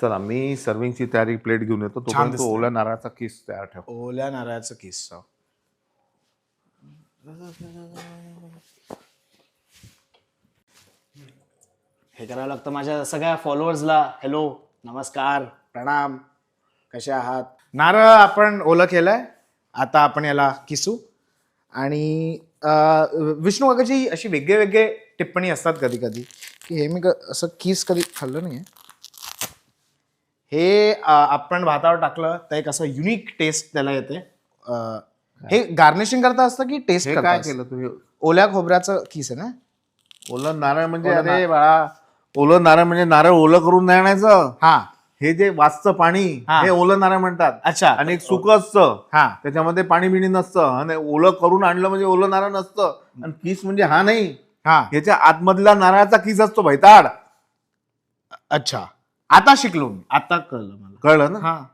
चला मी सर्विंगची तयारी प्लेट घेऊन येतो. तोपर्यंत दिसतंय. ओल्या नारळाचा किस तयार ठेव. ओल्या नारळाचं किस्सा हे करावं लागतं माझ्या सगळ्या फॉलोअर्सला हॅलो नमस्कार प्रणाम. कसे आहात? नारळ आपण ओलं केलंय. आता आपण याला किसू. आणि अं, विष्णू काकाची अशी वेगळे वेगळे टिप्पणी असतात कधी कधी की हे मी क- असं किस कधी खाल्लं नाही हे आपण भातावर टाकलं तर एक असं युनिक टेस्ट त्याला येते. हे गार्निशिंग करता असतं की टेस्ट हे करता काय? केलं तुम्ही? ओल्या खोबऱ्याचं किस आहे ना? ओलं नारळ म्हणजे ओलं अरे बाळा ओलं नारळ म्हणजे नारळ ओलं करून नाही आणायचं. हा. हे जे वाचतं पाणी हा. हे ओलं नारळ म्हणतात. अच्छा. आणि एक सुकं असतं. हा. त्याच्यामध्ये पाणी बिणी नसतं. आणि ओलं करून आणलं म्हणजे ओलं नारळ नसतं. आणि किस म्हणजे हा नाही. हा. याच्या आतमधला नारळाचा किस असतो भैताड अच्छा. आता शिकलो मी. आता कळलं मला. कळलं ना? हा.